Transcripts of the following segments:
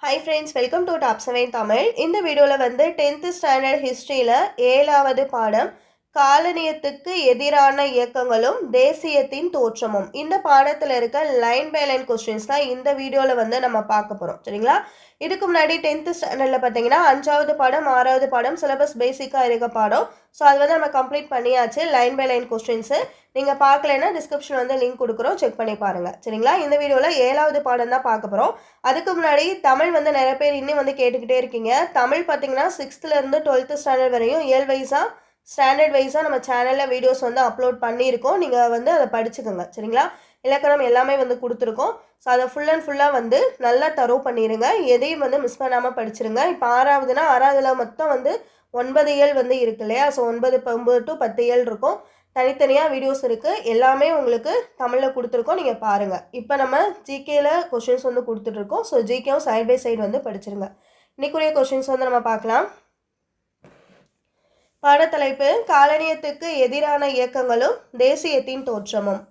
Hi friends welcome to top seven Tamil இந்த வீடியோவில் வந்து டென்த்து ஸ்டாண்டர்ட் ஹிஸ்ட்ரியில் ஏழாவது பாடம் காலனியத்துக்கு எதிரான இயக்கங்களும் தேசியத்தின் தோற்றமும். இந்த பாடத்தில் இருக்க லைன் பை லைன் கொஸ்டின்ஸ் தான் இந்த வீடியோவில் வந்து நம்ம பார்க்க போகிறோம் சரிங்களா? இதுக்கு முன்னாடி டென்த்து ஸ்டாண்டர்டில் பார்த்தீங்கன்னா அஞ்சாவது பாடம் ஆறாவது பாடம் சிலபஸ் பேசிக்காக இருக்க பாடம். ஸோ அது வந்து நம்ம கம்ப்ளீட் பண்ணியாச்சு லைன் பை லைன் கொஸ்டின்ஸு நீங்கள் பார்க்கலைன்னா டிஸ்கிரிப்ஷன் வந்து லிங்க் கொடுக்குறோம். செக் பண்ணி பாருங்கள் சரிங்களா? இந்த வீடியோவில் ஏழாவது பாடம் தான் பார்க்க போகிறோம் அதுக்கு முன்னாடி தமிழ் வந்து நிறைய பேர் இன்னும் வந்து கேட்டுக்கிட்டே இருக்கீங்க. தமிழ் பார்த்தீங்கன்னா சிக்ஸ்த்துலேருந்து டுவெல்த்து ஸ்டாண்டர்ட் வரையும் ஏழு வைஸாக ஸ்டாண்டர்ட் வைஸாக நம்ம சேனலில் வீடியோஸ் வந்து அப்லோட் பண்ணியிருக்கோம். நீங்கள் வந்து அதை படிச்சுக்கோங்க. சரிங்களா? இலக்கணம் எல்லாமே வந்து கொடுத்துருக்கோம். ஸோ அதை ஃபுல் அண்ட் ஃபுல்லாக வந்து நல்லா தரோ பண்ணிடுங்க எதையும் வந்து மிஸ் பண்ணாமல் படிச்சிருங்க. இப்போ ஆறாவதுனா ஆறாவதுல மொத்தம் வந்து ஒன்பது இயல் வந்து இருக்கு இல்லையா? ஸோ ஒன்பது ஒன்பது டு பத்து இயல் இருக்கும். தனித்தனியாக வீடியோஸ் இருக்குது எல்லாமே உங்களுக்கு தமிழில் கொடுத்துருக்கோம். நீங்கள் பாருங்கள் இப்போ நம்ம ஜிகேயில் கொஷின்ஸ் வந்து கொடுத்துட்ருக்கோம் ஸோ ஜிகேவும் சைட் பை சைடு வந்து படிச்சிருங்க. இன்றைக்குரிய கொஷின்ஸ் வந்து நம்ம பார்க்கலாம். பாடத்தலைப்பு காலனியத்துக்கு எதிரான இயக்கங்களும் தேசியத்தின் தோற்றமும்.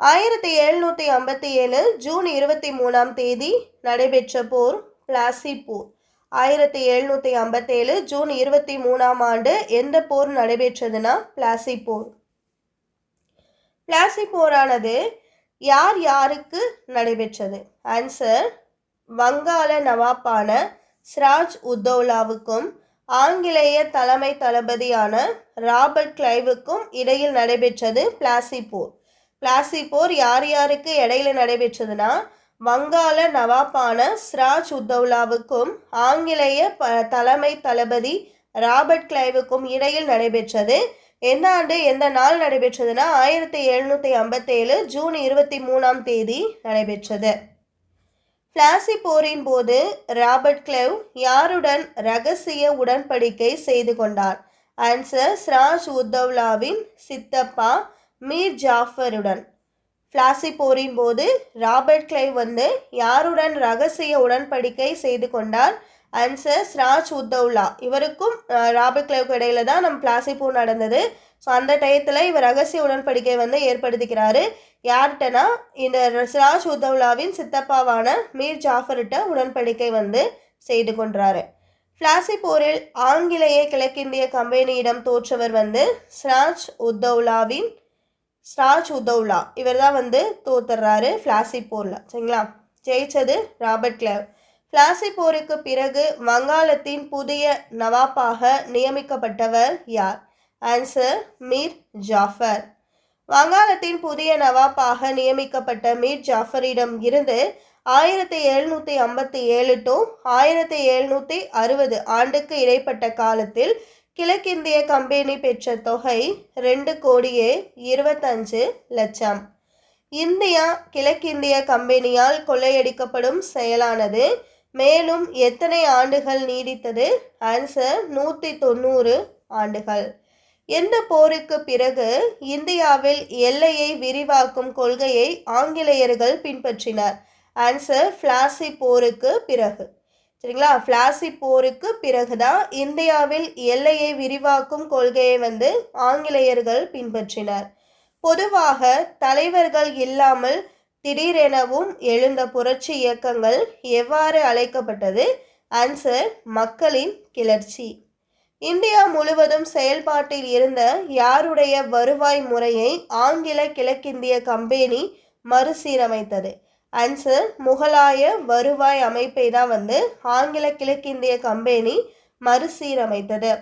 ஆயிரத்தி எழுநூற்றி ஐம்பத்தி ஏழு ஜூன் இருபத்தி மூணாம் தேதி நடைபெற்ற போர் பிளாசி போர் ஆயிரத்தி எழுநூற்றி ஐம்பத்தேழு ஜூன் இருபத்தி மூணாம் ஆண்டு எந்த போர் நடைபெற்றதுன்னா பிளாசி போர் பிளாசி போரானது யார் யாருக்கு நடைபெற்றது? ஆன்சர் வங்காள நவாப்பான சிராஜ் உத்தௌலாவுக்கும் ஆங்கிலேய தலைமை தளபதியான ராபர்ட் கிளைவுக்கும் இடையில் நடைபெற்றது பிளாசி போர் பிளாசி போர் யார் யாருக்கு இடையில நடைபெற்றதுன்னா வங்காள நவாப்பான சிராஜ் உத்தௌலாவுக்கும் ஆங்கிலேய ப தலைமை தளபதி ராபர்ட் கிளைவுக்கும் இடையில் நடைபெற்றது. எந்த ஆண்டு எந்த நாள் நடைபெற்றதுன்னா ஆயிரத்தி எழுநூற்றி ஐம்பத்தேழு ஜூன் இருபத்தி மூணாம் தேதி நடைபெற்றது. பிளாசி போரின் போது ராபர்ட் கிளெவ் யாருடன் ரகசிய உடன்படிக்கை செய்து கொண்டார்? ஆன்சர் ஸ்ராஜ் உத்தவ்லாவின் சித்தப்பா மீர் ஜாஃபருடன். பிளாசி போரின் போது ராபர்ட் கிளைவ் வந்து யாருடன் ரகசிய உடன்படிக்கை செய்து கொண்டார்? ஆன்சர் ஸ்ராஜ் உத்தவ்லா. இவருக்கும் ராபர்ட் கிளைவுக்கு இடையில தான் நம்ம பிளாசி போர் நடந்தது. ஸோ அந்த டயத்தில் இவர் ரகசிய உடன்படிக்கை வந்து ஏற்படுத்திக்கிறாரு. யார்கிட்டனா இந்த சிராஜ் உத்தவ்லாவின் சித்தப்பாவான மீர் ஜாஃபர்கிட்ட உடன்படிக்கை வந்து செய்து கொண்டாரு பிளாசி போரில் ஆங்கிலேய கிழக்கிந்திய கம்பெனியிடம் தோற்றவர் வந்து சிராஜ் உத்தவ்லாவின் ஸ்ராஜ் உத்தவ்லா இவர் தான் வந்து தோத்துறாரு பிளாசி போரில். சரிங்களா? ஜெயிச்சது ராபர்ட் கிளவ். பிளாசி போருக்கு பிறகு வங்காளத்தின் புதிய நவாப்பாக நியமிக்கப்பட்டவர் யார்? ஆன்சர் மீர் ஜாஃபர் வங்காளத்தின் புதிய நவாப்பாக நியமிக்கப்பட்ட மீர் ஜாஃபரிடம் இருந்து ஆயிரத்தி எழுநூற்றி ஐம்பத்தி ஏழு டு ஆயிரத்தி எழுநூற்றி அறுபது ஆண்டுக்கு இடைப்பட்ட காலத்தில் கிழக்கிந்திய கம்பெனி பெற்ற தொகை ரெண்டு கோடியே இருபத்தஞ்சு லட்சம். இந்தியா கிழக்கிந்திய கம்பெனியால் கொள்ளையடிக்கப்படும் செயலானது. மேலும் எத்தனை ஆண்டுகள் நீடித்தது? ஆன்சர் நூற்றி தொண்ணூறு ஆண்டுகள். எந்த போருக்கு பிறகு இந்தியாவில் எல்லையை விரிவாக்கும் கொள்கையை ஆங்கிலேயர்கள் பின்பற்றினர்? ஆன்சர் ஃப்ளாசி போருக்கு பிறகு. சரிங்களா? ஃப்ளாசி போருக்கு பிறகுதான் இந்தியாவில் எல்லையை விரிவாக்கும் கொள்கையை வந்து ஆங்கிலேயர்கள் பின்பற்றினர். பொதுவாக தலைவர்கள் இல்லாமல் திடீரெனவும் எழுந்த புரட்சி இயக்கங்கள் எவ்வாறு அழைக்கப்பட்டது? ஆன்சர் மக்களின் கிளர்ச்சி. இந்தியா முழுவதும் செயல்பாட்டில் இருந்த யாருடைய வருவாய் முறையை ஆங்கில கிழக்கிந்திய கம்பெனி மறுசீரமைத்தது. அன்சர் முகலாய வருவாய் அமைப்பை தான் வந்து ஆங்கில கிழக்கிந்திய கம்பெனி மறுசீரமைத்தது.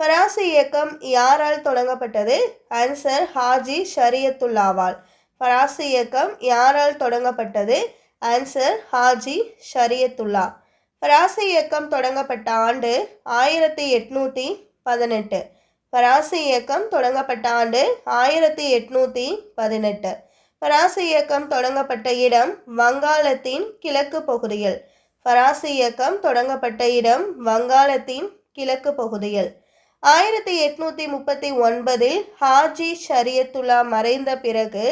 ஃபராசி இயக்கம் யாரால் தொடங்கப்பட்டது? ஆன்சர் ஹாஜி ஷரியத்துல்லாவால். ஃபராசி இயக்கம் யாரால் தொடங்கப்பட்டது? ஆன்சர் ஹாஜி ஷரியத்துல்லா. பராசு இயக்கம் தொடங்கப்பட்ட ஆண்டு ஆயிரத்தி எட்நூற்றி பதினெட்டு. பராசு இயக்கம் தொடங்கப்பட்ட ஆண்டு ஆயிரத்தி எட்நூற்றி பதினெட்டு. பராசு இயக்கம் தொடங்கப்பட்ட இடம் வங்காளத்தின் கிழக்கு பகுதியில். பராசு இயக்கம் தொடங்கப்பட்ட இடம் வங்காளத்தின் கிழக்கு பகுதியில். ஆயிரத்தி எட்நூற்றி முப்பத்தி ஒன்பதில் ஹாஜி ஷரியத்துல்லா மறைந்த பிறகு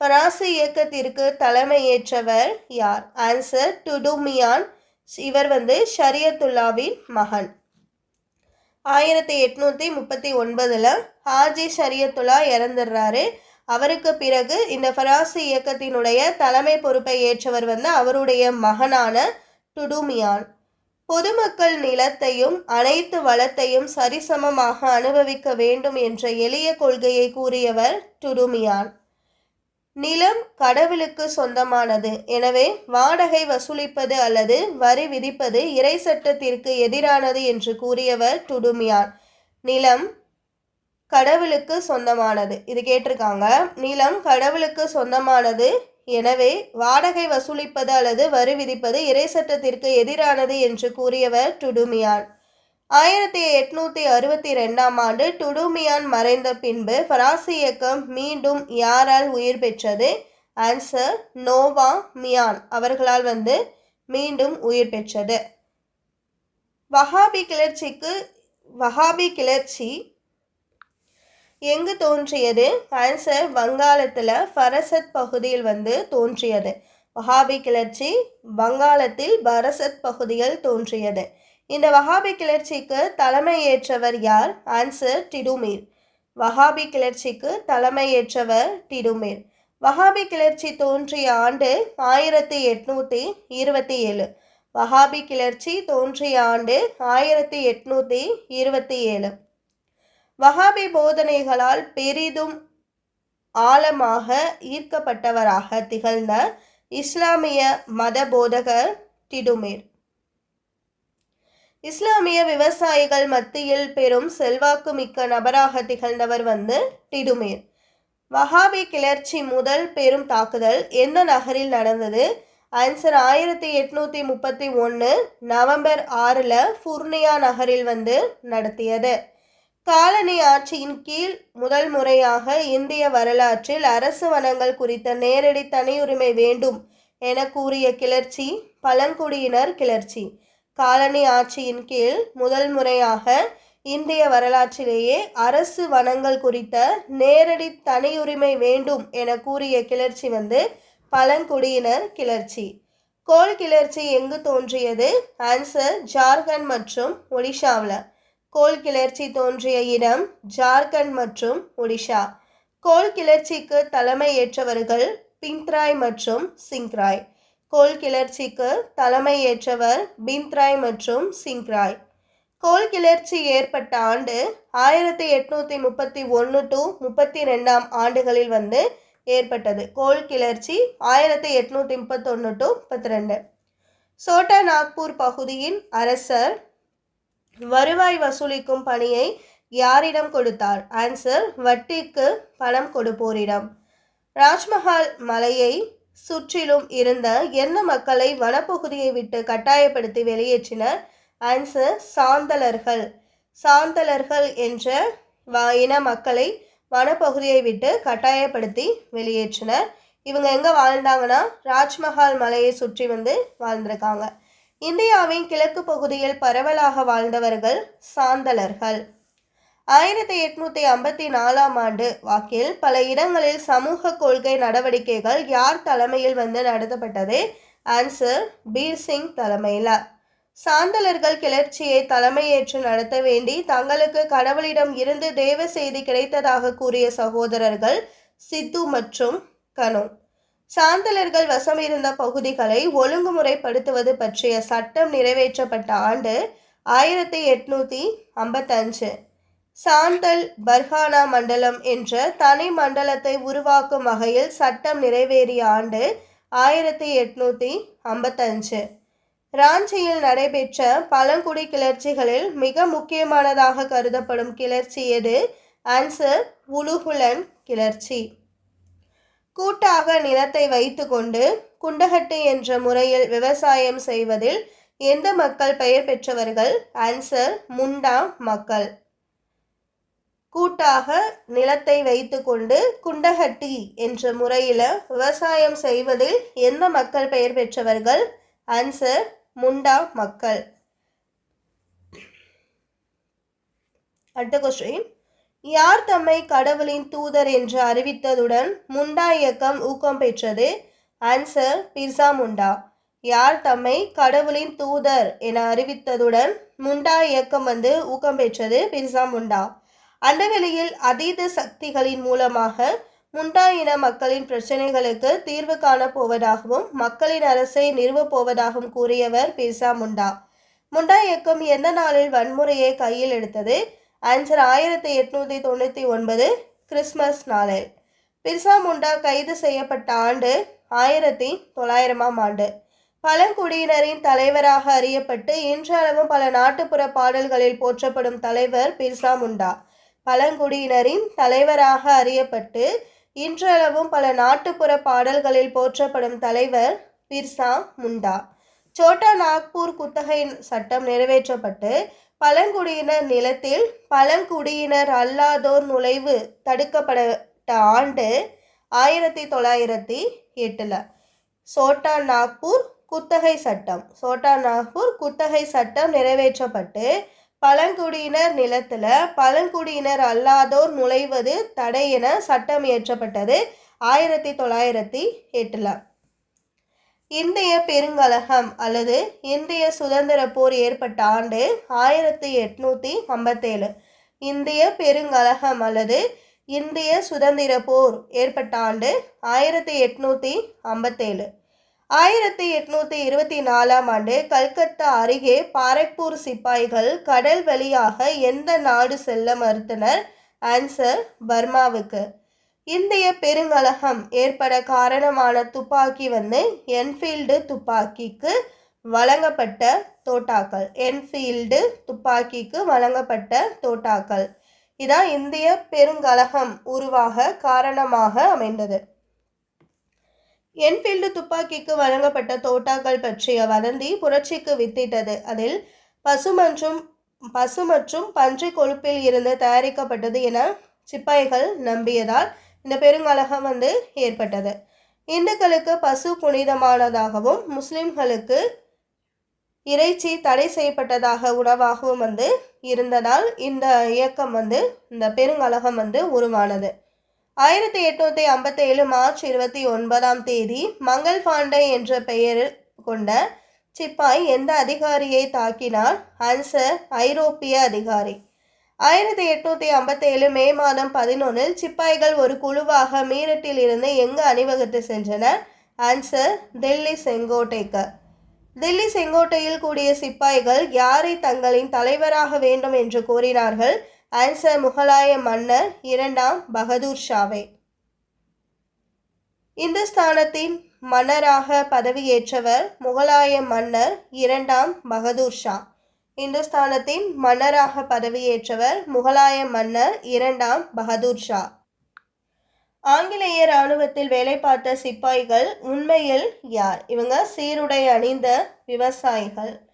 பராசு இயக்கத்திற்கு தலைமையேற்றவர் யார்? ஆன்சர் டுடுமியான் இவர் வந்து ஷரியத்துல்லாவின் மகன். ஆயிரத்தி எட்நூற்றி முப்பத்தி ஒன்பதில் ஹாஜி ஷரியத்துல்லா இறந்துடுறாரு. அவருக்கு பிறகு இந்த ஃபராசி இயக்கத்தினுடைய தலைமை பொறுப்பை ஏற்றவர் வந்து அவருடைய மகனான டுடுமியான். பொதுமக்கள் நிலத்தையும் அனைத்து வளத்தையும் சரிசமமாக அனுபவிக்க வேண்டும் என்ற எளிய கொள்கையை கூறியவர் டுடுமியான். நிலம் கடவுளுக்கு சொந்தமானது. எனவே வாடகை வசூலிப்பது அல்லது வரி விதிப்பது இறை சட்டத்திற்கு எதிரானது என்று கூறியவர் டுடுமியான். நிலம் கடவுளுக்கு சொந்தமானது. இது கேட்டிருக்காங்க. நிலம் கடவுளுக்கு சொந்தமானது. எனவே வாடகை வசூலிப்பது அல்லது வரி விதிப்பது இறை சட்டத்திற்கு எதிரானது என்று கூறியவர் டுடுமியான். ஆயிரத்தி எட்நூத்தி அறுபத்தி ரெண்டாம் ஆண்டு டுடுமியான் மறைந்த பின்பு பராசி இயக்கம் மீண்டும் யாரால் உயிர் பெற்றது? ஆன்சர் நோவா மியான் அவர்களால் வந்து மீண்டும் உயிர் பெற்றது. வஹாபி கிளர்ச்சிக்கு வஹாபி கிளர்ச்சி எங்கு தோன்றியது? ஆன்சர் வங்காளத்தில் ஃபரசத் பகுதியில் வந்து தோன்றியது. வஹாபி கிளர்ச்சி வங்காளத்தில் பரசத் பகுதியில் தோன்றியது. இந்த வஹாபி கிளர்ச்சிக்கு தலைமையேற்றவர் யார்? ஆன்சர் டிடுமீர் வஹாபி கிளர்ச்சிக்கு தலைமையேற்றவர் டிடுமீர் வஹாபி கிளர்ச்சி தோன்றிய ஆண்டு ஆயிரத்தி எட்நூற்றி இருபத்தி ஏழு. வஹாபி கிளர்ச்சி தோன்றிய ஆண்டு ஆயிரத்தி எட்நூற்றி இருபத்தி ஏழு. வஹாபி போதனைகளால் பெரிதும் ஆழமாக ஈர்க்கப்பட்டவராக திகழ்ந்த இஸ்லாமிய மத போதகர் டிடுமீர் இஸ்லாமிய விவசாயிகள் மத்தியில் பெரும் செல்வாக்கு மிக்க நபராக திகழ்ந்தவர் வந்து டிடுமீர். வஹாபி கிளர்ச்சி முதல் பெரும் தாக்குதல் எந்த நகரில் நடந்தது? ஆன்சர் ஆயிரத்தி எட்நூற்றி முப்பத்தி ஒன்று நவம்பர் ஆறில் ஃபுர்னியா நகரில் வந்து நடத்தியது. காலனி ஆட்சியின் கீழ் முதல் முறையாக இந்திய வரலாற்றில் அரசு வனங்கள் குறித்த நேரடி தனியுரிமை வேண்டும் என கூறிய கிளர்ச்சி பழங்குடியினர் கிளர்ச்சி. காலனி ஆட்சியின் கீழ் முதல் முறையாக இந்திய வரலாற்றிலேயே அரசு வனங்கள் குறித்த நேரடி தனியுரிமை வேண்டும் என கூறிய கிளர்ச்சி வந்து பழங்குடியினர் கிளர்ச்சி. கோல் கிளர்ச்சி எங்கு தோன்றியது? ஆன்சர் ஜார்க்கண்ட் மற்றும் ஒடிஷாவில். கோல் கிளர்ச்சி தோன்றிய இடம் ஜார்க்கண்ட் மற்றும் ஒடிஷா. கோல் கிளர்ச்சிக்கு தலைமை ஏற்றவர்கள் பிந்த்ராய் மற்றும் சிங்ராய் கோல் கிளர்ச்சிக்கு தலைமை ஏற்றவர் பிந்த்ராய் மற்றும் சிங்ராய் கோல் கிளர்ச்சி ஏற்பட்ட ஆண்டு ஆயிரத்தி எட்நூற்றி முப்பத்தி ஒன்று டு முப்பத்தி ரெண்டாம் ஆண்டுகளில் வந்து ஏற்பட்டது. கோல் கிளர்ச்சி ஆயிரத்தி எட்நூற்றி முப்பத்தொன்று டு முப்பத்தி ரெண்டு சோட்டா நாக்பூர் பகுதியின் அரசர் வருவாய் வசூலிக்கும் பணியை யாரிடம் கொடுத்தார்? ஆன்சர் வட்டிக்கு பணம் கொடுப்போரிடம். ராஜ்மஹால் மலையை சுற்றிலும் இருந்த எந்த மக்களை வனப்பகுதியை விட்டு கட்டாயப்படுத்தி வெளியேற்றினர்? ஆன்சர் சாந்தலர்கள். சாந்தலர்கள் என்ற வ- இன மக்களை வனப்பகுதியை விட்டு கட்டாயப்படுத்தி வெளியேற்றினர். இவங்க எங்கே வாழ்ந்தாங்கன்னா ராஜ்மஹால் மலையை சுற்றி வந்து வாழ்ந்திருக்காங்க. இந்தியாவின் கிழக்கு பகுதியில் பரவலாக வாழ்ந்தவர்கள் சாந்தலர்கள். ஆயிரத்தி எட்நூத்தி ஐம்பத்தி நாலாம் ஆண்டு வாக்கில் பல இடங்களில் சமூக கொள்கை நடவடிக்கைகள் யார் தலைமையில் வந்து நடத்தப்பட்டது? ஆன்சர் பீர் சிங் தலைமையில். சாந்தலர்கள் கிளர்ச்சியை தலைமையேற்று நடத்த வேண்டி தங்களுக்கு கடவுளிடம் இருந்து தேவ செய்தி கிடைத்ததாக கூறிய சகோதரர்கள் சித்து மற்றும் கனோ. சாந்தலர்கள் வசம் இருந்த பகுதிகளை ஒழுங்குமுறைப்படுத்துவது பற்றிய சட்டம் நிறைவேற்றப்பட்ட ஆண்டு ஆயிரத்தி எட்நூத்தி ஐம்பத்தஞ்சு. சாந்தல் பர்ஹானா மண்டலம் என்ற தனி மண்டலத்தை உருவாக்கும் வகையில் சட்டம் நிறைவேறிய ஆண்டு ஆயிரத்தி எட்நூத்தி ஐம்பத்தஞ்சு. ராஞ்சியில் நடைபெற்ற பழங்குடி கிளர்ச்சிகளில் மிக முக்கியமானதாக கருதப்படும் கிளர்ச்சி எது? ஆன்சர் உலுகுலன் கிளர்ச்சி. கூட்டாக நிலத்தை வைத்துக்கொண்டு குண்டகட்டு என்ற முறையில் விவசாயம் செய்வதில் எந்த மக்கள் பெயர் பெற்றவர்கள்? ஆன்சர் முண்டா மக்கள். கூட்டாக நிலத்தை வைத்துக்கொண்டு குண்டகட்டி என்ற முறையில் விவசாயம் செய்வதில் எந்த மக்கள் பெயர் பெற்றவர்கள்? ஆன்சர் முண்டா மக்கள். அடுத்த கொஸ்டின் யார் தம்மை கடவுளின் தூதர் என்று அறிவித்ததுடன் முண்டா இயக்கம் ஊக்கம் பெற்றது? ஆன்சர் பிர்சா முண்டா. யார் தம்மை கடவுளின் தூதர் என அறிவித்ததுடன் முண்டா இயக்கம் வந்து ஊக்கம் பெற்றது? பிர்சா முண்டா. அண்டவெளியில் அதீத சக்திகளின் மூலமாக முண்டா இன மக்களின் பிரச்சனைகளுக்கு தீர்வு காணப் போவதாகவும் மக்களின் அரசை நிறுவப் போவதாகவும் கூறியவர் பிர்சா முண்டா. முண்டா இயக்கம் எந்த நாளில் வன்முறையை கையில் எடுத்தது? ஆன்சர் ஆயிரத்தி எட்நூற்றி தொண்ணூற்றி ஒன்பது கிறிஸ்மஸ் நாளில் பிர்சா முண்டா கைது செய்யப்பட்ட ஆண்டு ஆயிரத்தி தொள்ளாயிரமாம் ஆண்டு. பழங்குடியினரின் தலைவராக அறியப்பட்டு இன்றளவும் பல நாட்டுப்புற பாடல்களில் போற்றப்படும் தலைவர் பிர்சா முண்டா. பழங்குடியினரின் தலைவராக அறியப்பட்டு இன்றளவும் பல நாட்டுப்புற பாடல்களில் போற்றப்படும் தலைவர் பிர்சா முண்டா. சோட்டா நாக்பூர் குத்தகை சட்டம் நிறைவேற்றப்பட்டு பழங்குடியினர் நிலத்தில் பழங்குடியினர் அல்லாதோர் நுழைவு தடுக்கப்பட்ட ஆண்டு ஆயிரத்தி தொள்ளாயிரத்தி எட்டில். சோட்டா நாக்பூர் குத்தகை சட்டம் சோட்டா நாக்பூர் குத்தகை சட்டம் நிறைவேற்றப்பட்டு பழங்குடியினர் நிலத்தில் பழங்குடியினர் அல்லாதோர் நுழைவது தடை என சட்டம் இயற்றப்பட்டது ஆயிரத்தி தொள்ளாயிரத்தி எட்டில். இந்திய பெருங்கலகம் அல்லது இந்திய சுதந்திர போர் ஏற்பட்ட ஆண்டு ஆயிரத்தி எட்நூற்றி ஐம்பத்தேழு. இந்திய பெருங்கலகம் அல்லது இந்திய சுதந்திர போர் ஏற்பட்ட ஆண்டு ஆயிரத்தி எட்நூற்றி ஐம்பத்தேழு. ஆயிரத்தி எட்நூற்றி இருபத்தி நாலாம் ஆண்டு கல்கத்தா அருகே பாரக்பூர் சிப்பாய்கள் கடல் வழியாக எந்த நாடு செல்ல மறுத்தனர்? ஆன்சர் பர்மாவுக்கு. இந்திய பெருங்கலகம் ஏற்பட காரணமான துப்பாக்கி வந்து என்ஃபீல்டு துப்பாக்கிக்கு வழங்கப்பட்ட தோட்டாக்கள். என்ஃபீல்டு துப்பாக்கிக்கு வழங்கப்பட்ட தோட்டாக்கள். இதான் இந்திய பெருங்கலகம் உருவாக காரணமாக அமைந்தது. என்ஃபீல்டு துப்பாக்கிக்கு வழங்கப்பட்ட தோட்டாக்கள் பற்றிய வதந்தி புரட்சிக்கு வித்திட்டது. அதில் பசு மற்றும் பசு மற்றும் பன்றி கொழுப்பில் இருந்து தயாரிக்கப்பட்டது என சிப்பாய்கள் நம்பியதால் இந்த பெருங்கலகம் வந்து ஏற்பட்டது. இந்துக்களுக்கு பசு புனிதமானதாகவும் முஸ்லிம்களுக்கு இறைச்சி தடை செய்யப்பட்டதாக உணவாகவும் வந்து இருந்ததால் இந்த இயக்கம் வந்து இந்த பெருங்கலகம் வந்து உருவானது. ஆயிரத்தி எட்நூற்றி ஐம்பத்தேழு மார்ச் இருபத்தி ஒன்பதாம் தேதி மங்கள் பாண்டே என்ற பெயர் கொண்ட சிப்பாய் எந்த அதிகாரியை தாக்கினார் அன்சர் ஐரோப்பிய அதிகாரி. ஆயிரத்தி எட்நூற்றி ஐம்பத்தேழு மே மாதம் பதினொன்றில் சிப்பாய்கள் ஒரு குழுவாக மீரட்டில் இருந்து எங்கு அணிவகுத்து சென்றனர் ஆன்சர் டெல்லி செங்கோட்டைக்கு. டெல்லி செங்கோட்டையில் கூடிய சிப்பாய்கள் யாரை தங்களின் தலைவராக வேண்டும் என்று கூறினார்கள்? ஆன்சர் முகலாய மன்னர் இரண்டாம் பகதூர் ஷாவே. இந்துஸ்தானத்தின் மன்னராக பதவியேற்றவர் முகலாய மன்னர் இரண்டாம் பகதூர் ஷா. இந்துஸ்தானத்தின் மன்னராக பதவியேற்றவர் முகலாய மன்னர் இரண்டாம் பகதூர் ஷா. ஆங்கிலேய இராணுவத்தில் வேலை பார்த்த சிப்பாய்கள் உண்மையில் யார்? இவங்க சீருடை அணிந்த விவசாயிகள்.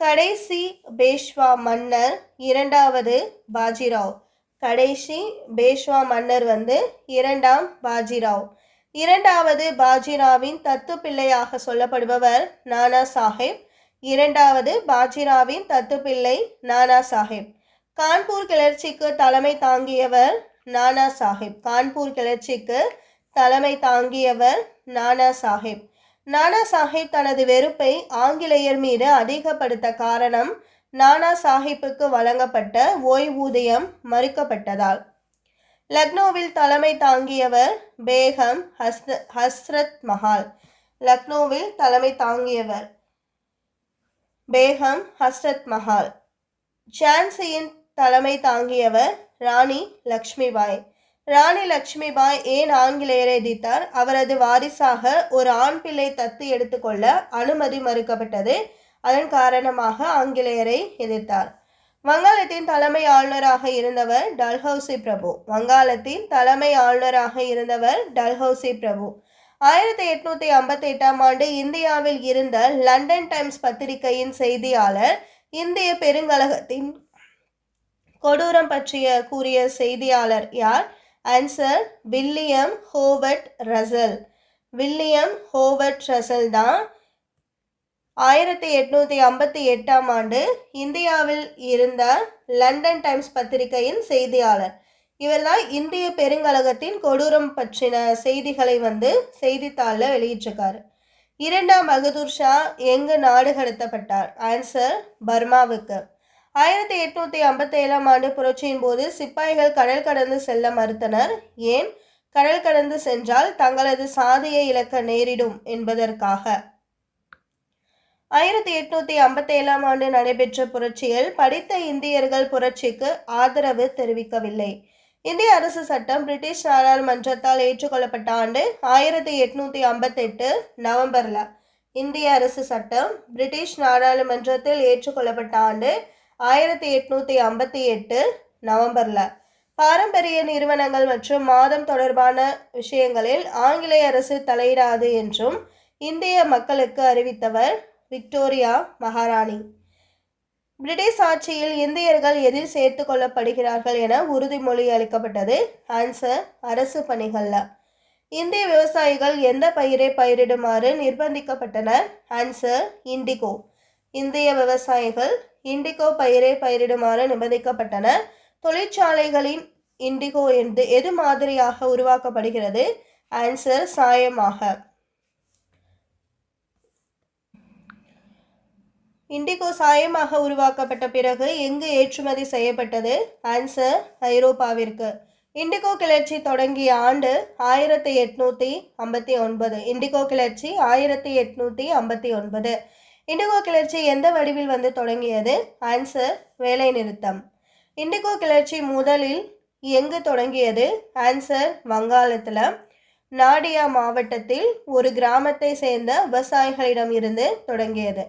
கடைசி பேஷ்வா மன்னர் இரண்டாவது பாஜிராவ். கடைசி பேஷ்வா மன்னர் வந்து இரண்டாம் பாஜிராவ். இரண்டாவது பாஜிராவின் தத்து பிள்ளையாக சொல்லப்படுபவர் நானா சாஹிப். இரண்டாவது பாஜிராவின் தத்து பிள்ளை நானா சாஹிப். கான்பூர் கிளர்ச்சிக்கு தலைமை தாங்கியவர் நானா சாஹிப். கான்பூர் கிளர்ச்சிக்கு தலைமை தாங்கியவர் நானா சாஹிப். நானா சாஹிப் தனது வெறுப்பை ஆங்கிலேயர் மீது அதிகப்படுத்த காரணம் நானா சாஹிப்புக்கு வழங்கப்பட்ட ஓய்வூதியம் மறுக்கப்பட்டதால். லக்னோவில் தலைமை தாங்கியவர் பேகம் ஹஸ் ஹஸ்ரத் மஹால். லக்னோவில் தலைமை தாங்கியவர் பேகம் ஹஸ்ரத் மஹால். ஜான்சியின் தலைமை தாங்கியவர் ராணி லக்ஷ்மிபாய். ராணி லக்ஷ்மிபாய் ஏன் ஆங்கிலேயரை எதிர்த்தார்? அவரது வாரிசாக ஒரு ஆண் பிள்ளை தத்து எடுத்துக்கொள்ள அனுமதி மறுக்கப்பட்டது. அதன் காரணமாக ஆங்கிலேயரை எதிர்த்தார். வங்காளத்தின் தலைமை ஆளுநராக இருந்தவர் டல்ஹவுசி பிரபு. வங்காளத்தின் தலைமை ஆளுநராக இருந்தவர் டல்ஹவுசி பிரபு. ஆயிரத்தி எட்நூத்தி ஐம்பத்தி எட்டாம் ஆண்டு இந்தியாவில் இருந்த லண்டன் டைம்ஸ் பத்திரிகையின் செய்தியாளர் இந்திய பெருங்கழகத்தின் கொடூரம் பற்றிய கூறிய செய்தியாளர் யார்? Answer William Howard Russell William Howard Russell தான் ஆயிரத்தி எட்நூற்றி ஐம்பத்தி எட்டாம் ஆண்டு இந்தியாவில் இருந்த லண்டன் டைம்ஸ் பத்திரிகையின் செய்தியாளர். இவர்தான் இந்திய பெருங்கழகத்தின் கொடூரம் பற்றின செய்திகளை வந்து செய்தித்தாளில் வெளியிட்டிருக்காரு. இரண்டாம் பகதூர் ஷா எங்கு நாடு கடத்தப்பட்டார்? ஆன்சர் பர்மாவுக்கு. ஆயிரத்தி எட்நூத்தி ஐம்பத்தி ஏழாம் ஆண்டு புரட்சியின் போது சிப்பாய்கள் கடல் கடந்து செல்ல மறுத்தனர். ஏன்? கடல் கடந்து சென்றால் தங்களது சாதியை இழக்க நேரிடும் என்பதற்காக. ஆயிரத்தி எட்நூத்தி ஐம்பத்தி ஏழாம் ஆண்டு நடைபெற்ற புரட்சியில் படித்த இந்தியர்கள் புரட்சிக்கு ஆதரவு தெரிவிக்கவில்லை. இந்திய அரசு சட்டம் பிரிட்டிஷ் நாடாளுமன்றத்தால் ஏற்றுக்கொள்ளப்பட்ட ஆண்டு ஆயிரத்தி எட்நூத்தி ஐம்பத்தெட்டு நவம்பர்ல இந்திய அரசு சட்டம் பிரிட்டிஷ் நாடாளுமன்றத்தில் ஏற்றுக்கொள்ளப்பட்ட ஆண்டு ஆயிரத்தி எட்நூத்தி ஐம்பத்தி எட்டு நவம்பர்ல. பாரம்பரிய நிறுவனங்கள் மற்றும் மாதம் தொடர்பான விஷயங்களில் ஆங்கிலேய அரசு தலையிடாது என்றும் இந்திய மக்களுக்கு அறிவித்தவர் விக்டோரியா மகாராணி. பிரிட்டிஷ் ஆட்சியில் இந்தியர்கள் எதில் சேர்த்து கொள்ளப்படுகிறார்கள் என உறுதிமொழி அளிக்கப்பட்டது ஆன்சர் அரசு பணிகளில். இந்திய விவசாயிகள் எந்த பயிரை பயிரிடுமாறு நிர்பந்திக்கப்பட்டனர் ஆன்சர் இண்டிகோ. இந்திய விவசாயிகள் இண்டிகோ பயிரை பயிரிடுமாறு நிபந்திக்கப்பட்டனர் தொழிற்சாலைகளின் இண்டிகோ என்று எது மாதிரியாக உருவாக்கப்படுகிறது? ஆன்சர் சாயமாக. இண்டிகோ சாயமாக உருவாக்கப்பட்ட பிறகு எங்கு ஏற்றுமதி செய்யப்பட்டது? ஆன்சர் ஐரோப்பாவிற்கு. இண்டிகோ கிளர்ச்சி தொடங்கிய ஆண்டு ஆயிரத்தி எட்நூற்றி ஐம்பத்தி ஒன்பது. இண்டிகோ கிளர்ச்சி ஆயிரத்தி எட்நூற்றி ஐம்பத்தி ஒன்பது. இண்டிகோ கிளர்ச்சி எந்த வடிவில் வந்து தொடங்கியது? ஆன்சர் வேலைநிறுத்தம் இண்டிகோ கிளர்ச்சி முதலில் எங்கு தொடங்கியது? ஆன்சர் வங்காளத்தில். நாடியா மாவட்டத்தில் ஒரு கிராமத்தை சேர்ந்த விவசாயிகளிடம் இருந்து தொடங்கியது.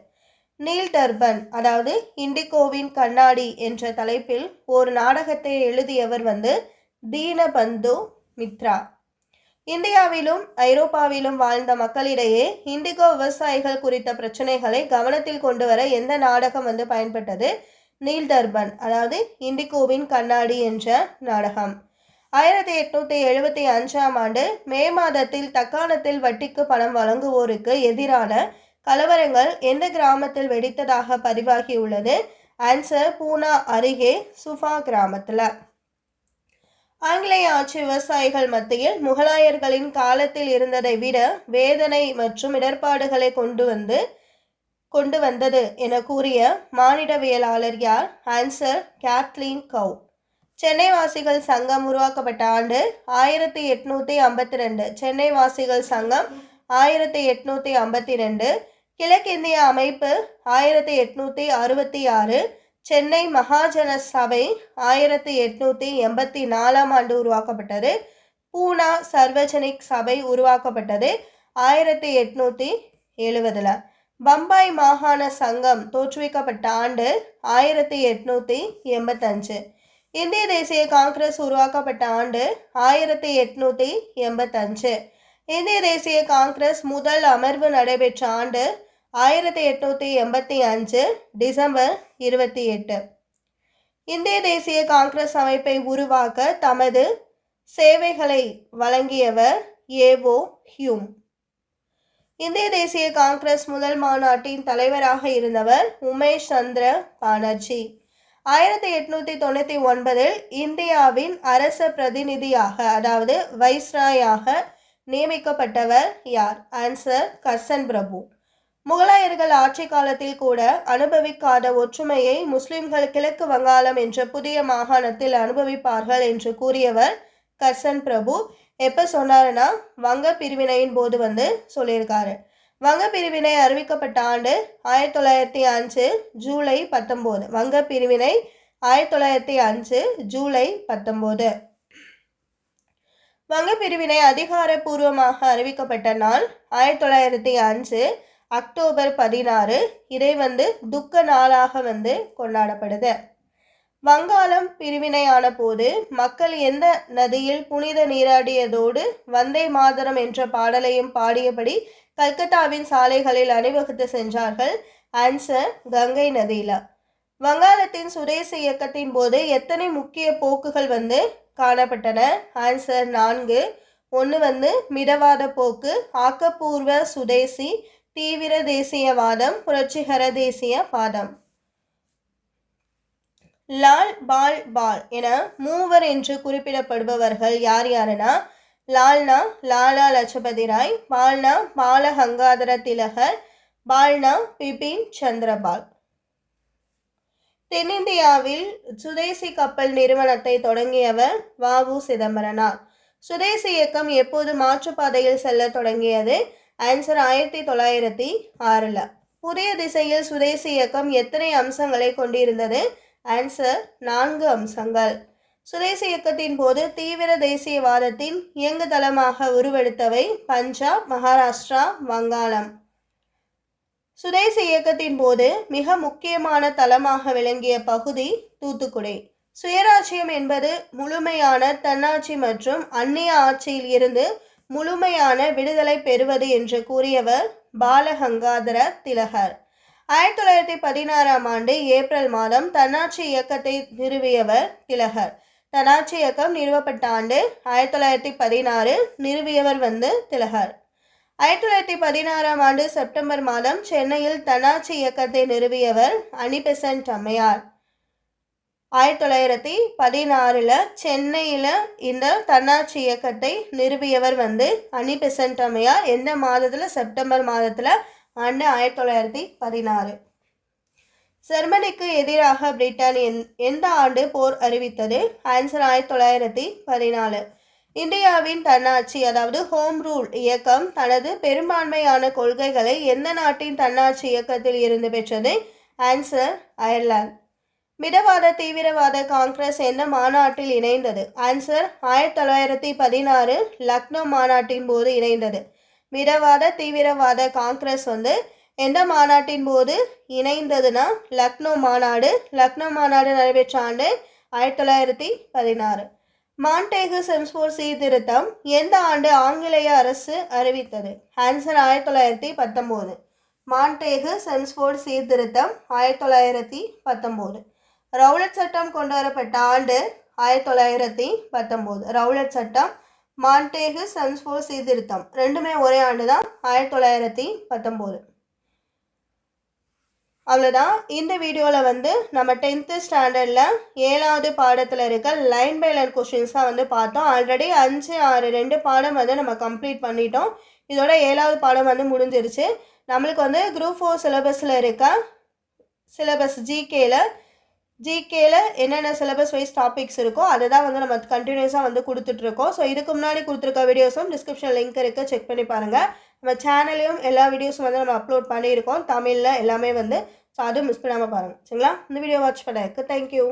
நீல் டர்பன் அதாவது இண்டிகோவின் கண்ணாடி என்ற தலைப்பில் ஒரு நாடகத்தை எழுதியவர் வந்து தீனபந்து மித்ரா. இந்தியாவிலும் ஐரோப்பாவிலும் வாழ்ந்த மக்களிடையே இண்டிகோ விவசாயிகள் குறித்த பிரச்சனைகளை கவனத்தில் கொண்டு வர எந்த நாடகம் வந்து பயன்பட்டது? நீல் தர்பன் அதாவது இண்டிகோவின் கண்ணாடி என்ற நாடகம். ஆயிரத்தி எட்நூத்தி எழுபத்தி அஞ்சாம் ஆண்டு மே மாதத்தில் தக்காணத்தில் வட்டிக்கு பணம் வழங்குவோருக்கு எதிரான கலவரங்கள் எந்த கிராமத்தில் வெடித்ததாக பதிவாகியுள்ளது? ஆன்சர் பூனா அருகே சுஃபா கிராமத்தில். ஆங்கிலேய ஆட்சி விவசாயிகள் மத்தியில் முகலாயர்களின் காலத்தில் இருந்ததை விட வேதனை மற்றும் இடர்பாடுகளை கொண்டு வந்து கொண்டு வந்தது என கூறிய மானிடவியலாளர் யார்? ஆன்சர் கேத்லீன் கவ் சென்னை வாசிகள் சங்கம் உருவாக்கப்பட்ட ஆண்டு ஆயிரத்தி எட்நூற்றி ஐம்பத்தி ரெண்டு சென்னை வாசிகள் சங்கம் ஆயிரத்தி எட்நூற்றி ஐம்பத்தி ரெண்டு கிழக்கிந்திய அமைப்பு ஆயிரத்தி எட்நூற்றி அறுபத்தி ஆறு. சென்னை மகாஜன சபை ஆயிரத்தி எட்நூத்தி எண்பத்தி நாலாம் ஆண்டு உருவாக்கப்பட்டது. பூனா சர்வஜனிக் சபை உருவாக்கப்பட்டது ஆயிரத்தி எட்நூத்தி எழுபதில் பம்பாய் மாகாண சங்கம் தோற்றுவிக்கப்பட்ட ஆண்டு ஆயிரத்தி எட்நூத்தி எண்பத்தஞ்சு. இந்திய தேசிய காங்கிரஸ் உருவாக்கப்பட்ட ஆண்டு ஆயிரத்தி எட்நூத்தி எண்பத்தஞ்சு. இந்திய தேசிய காங்கிரஸ் முதல் அமர்வு நடைபெற்ற ஆண்டு ஆயிரத்தி எட்நூற்றி எண்பத்தி அஞ்சு டிசம்பர் இருபத்தி எட்டு. இந்திய தேசிய காங்கிரஸ் அமைப்பை உருவாக்க தமது சேவைகளை வழங்கியவர் ஏவோ ஹியூம். இந்திய தேசிய காங்கிரஸ் முதல் மாநாட்டின் தலைவராக இருந்தவர் உமேஷ் சந்திர பானர்ஜி. ஆயிரத்தி எட்நூற்றி தொண்ணூற்றி ஒன்பதில் இந்தியாவின் அரச பிரதிநிதியாக அதாவது வைஸ்ராயாக நியமிக்கப்பட்டவர் யார்? ஆன்சர் கர்சன் பிரபு முகலாயர்கள் ஆட்சி காலத்தில் கூட அனுபவிக்காத ஒற்றுமையை முஸ்லிம்கள் கிழக்கு வங்காளம் என்ற புதிய மாகாணத்தில் அனுபவிப்பார்கள் என்று கூறியவர் கர்சன் பிரபு. எப்போ சொன்னாருன்னா வங்க பிரிவினையின் போது வந்து சொல்லியிருக்காரு. வங்க பிரிவினை அறிவிக்கப்பட்ட ஆண்டு ஆயிரத்தி தொள்ளாயிரத்தி அஞ்சு ஜூலை பத்தொம்போது. வங்க பிரிவினை ஆயிரத்தி தொள்ளாயிரத்தி அஞ்சு ஜூலை பத்தொம்போது. வங்க பிரிவினை அதிகாரப்பூர்வமாக அறிவிக்கப்பட்ட நாள் ஆயிரத்தி தொள்ளாயிரத்தி அஞ்சு அக்டோபர் பதினாறு இதை வந்து துக்க நாளாக வந்து கொண்டாடப்படுது வங்காளம் பிரிவினையான போது மக்கள் எந்த நதியில் புனித நீராடியதோடு வந்தே மாதரம் என்ற பாடலையும் பாடியபடி கல்கத்தாவின் சாலைகளில் அணிவகுத்து சென்றார்கள் ஆன்சர் கங்கை நதியில். வங்காளத்தின் சுதேச இயக்கத்தின் போது எத்தனை முக்கிய போக்குகள் வந்து காணப்பட்டன? ஆன்சர் நான்கு. ஒன்று வந்து மிதவாத போக்கு ஆக்கப்பூர்வ சுதேசி தீவிர தேசியவாதம் புரட்சிகர தேசியவாதம் லால் பால் பால் என மூவர் என்று குறிப்பிடப்படுபவர்கள் யார் யாருன்னா லால்னா லாலா லஜபதி ராய் பால்னா பால கங்காதர திலகர் பால்னா பிபின் சந்திரபால். தென்னிந்தியாவில் சுதேசி கப்பல் நிறுவனத்தை தொடங்கியவர் வாவு சிதம்பரனார். சுதேசி இயக்கம் எப்போது மாற்றுப்பாதையில் செல்ல தொடங்கியது? ஆன்சர் ஆயிரத்தி தொள்ளாயிரத்தி ஆறில். புதிய திசையில் சுதேசி இயக்கம் எத்தனை அம்சங்களை கொண்டிருந்தது? ஆன்சர் நான்கு அம்சங்கள். சுதேசி இயக்கத்தின் போது தீவிர தேசியவாதத்தின் இயங்கு தளமாக உருவெடுத்தவை பஞ்சாப் மகாராஷ்டிரா வங்காளம். சுதேசி இயக்கத்தின் போது மிக முக்கியமான தளமாக விளங்கிய பகுதி தூத்துக்குடி. சுயராஜ்யம் என்பது முழுமையான தன்னாட்சி மற்றும் அந்நிய ஆட்சியில் இருந்து முழுமையான விடுதலை பெறுவது என்று கூறியவர் பாலகங்காதர திலகர். ஆயிரத்தி தொள்ளாயிரத்தி பதினாறாம் ஆண்டு ஏப்ரல் மாதம் தன்னாட்சி இயக்கத்தை நிறுவியவர் திலகர். தன்னாட்சி இயக்கம் நிறுவப்பட்ட ஆண்டு ஆயிரத்தி தொள்ளாயிரத்தி பதினாறு நிறுவியவர் வந்து திலகர். ஆயிரத்தி தொள்ளாயிரத்தி பதினாறாம் ஆண்டு செப்டம்பர் மாதம் சென்னையில் தன்னாட்சி இயக்கத்தை நிறுவியவர் அனிபெசன்ட் அம்மையார். ஆயிரத்தி தொள்ளாயிரத்தி பதினாறில் சென்னையில் இந்த தன்னாட்சி இயக்கத்தை நிறுவியவர் வந்து அனிபெசன்ட் அம்மையார் எந்த மாதத்தில்? செப்டம்பர் மாதத்தில். ஆண்டு ஆயிரத்தி தொள்ளாயிரத்தி பதினாறு. ஜெர்மனிக்கு எதிராக பிரிட்டன் எந் எந்த ஆண்டு போர் அறிவித்தது? ஆன்சர் ஆயிரத்தி தொள்ளாயிரத்தி பதினாலு. இந்தியாவின் தன்னாட்சி அதாவது ஹோம் ரூல் இயக்கம் தனது பெரும்பான்மையான கொள்கைகளை எந்த நாட்டின் தன்னாட்சி இயக்கத்தில் இருந்து பெற்றது? Answer Ireland. மிதவாத தீவிரவாத காங்கிரஸ் என்ற மாநாட்டில் இணைந்தது. ஆன்சர் ஆயிரத்தி தொள்ளாயிரத்தி பதினாறு லக்னோ மாநாட்டின் போது இணைந்தது. மிதவாத தீவிரவாத காங்கிரஸ் வந்து எந்த மாநாட்டின் போது இணைந்ததுன்னா லக்னோ மாநாடு. லக்னோ மாநாடு நடைபெற்ற ஆண்டு ஆயிரத்தி தொள்ளாயிரத்தி பதினாறு. மான்டேகு சென்ஸ்போர் சீர்திருத்தம் எந்த ஆண்டு ஆங்கிலேய அரசு அறிவித்தது? ஆன்சர் ஆயிரத்தி தொள்ளாயிரத்தி பத்தொம்போது. மான்டேகு சென்ஸ்போர்ட் சீர்திருத்தம் ஆயிரத்தி தொள்ளாயிரத்தி பத்தொம்போது. ரவுலட் சட்டம் கொண்டு வரப்பட்ட ஆண்டு ஆயிரத்தி தொள்ளாயிரத்தி பத்தொம்போது. ரவுலட் சட்டம் மான்டேகு சென்ஸ்போர்ட் சீர்திருத்தம். ரெண்டுமே ஒரே ஆண்டு தான் ஆயிரத்தி தொள்ளாயிரத்தி பத்தொம்போது. அவ்வளோதான் இந்த வீடியோவில் வந்து நம்ம டென்த்து ஸ்டாண்டர்டில் ஏழாவது பாடத்தில் இருக்க லைன் பை லைன் கொஷின்ஸ் தான் வந்து பார்த்தோம். ஆல்ரெடி அஞ்சு ஆறு ரெண்டு பாடம் வந்து நம்ம கம்ப்ளீட் பண்ணிட்டோம். இதோட ஏழாவது பாடம் வந்து முடிஞ்சிருச்சு. நம்மளுக்கு வந்து குரூப் ஃபோர் சிலபஸில் இருக்க சிலபஸ் ஜிகேயில் ஜிகேல என்னென்ன சிலபஸ் வைஸ் டாபிக்ஸ் இருக்கோ அதை தான் வந்து நம்ம கண்டினியூஸாக வந்து கொடுத்துட்ருக்கோம் ஸோ இதுக்கு முன்னாடி கொடுத்துருக்க வீடியோஸும் டிஸ்கிரிப்ஷன் லிங்க் இருக்குது செக் பண்ணி பாருங்கள் நம்ம சேனல்லையும் எல்லா வீடியோஸும் வந்து நம்ம அப்லோட் பண்ணியிருக்கோம். தமிழில் எல்லாமே வந்து ஸோ அதுவும் மிஸ் பண்ணாமல் பாருங்கள் சரிங்களா? இந்த வீடியோ வாட்ச் பண்ணதுக்கு தேங்க்யூ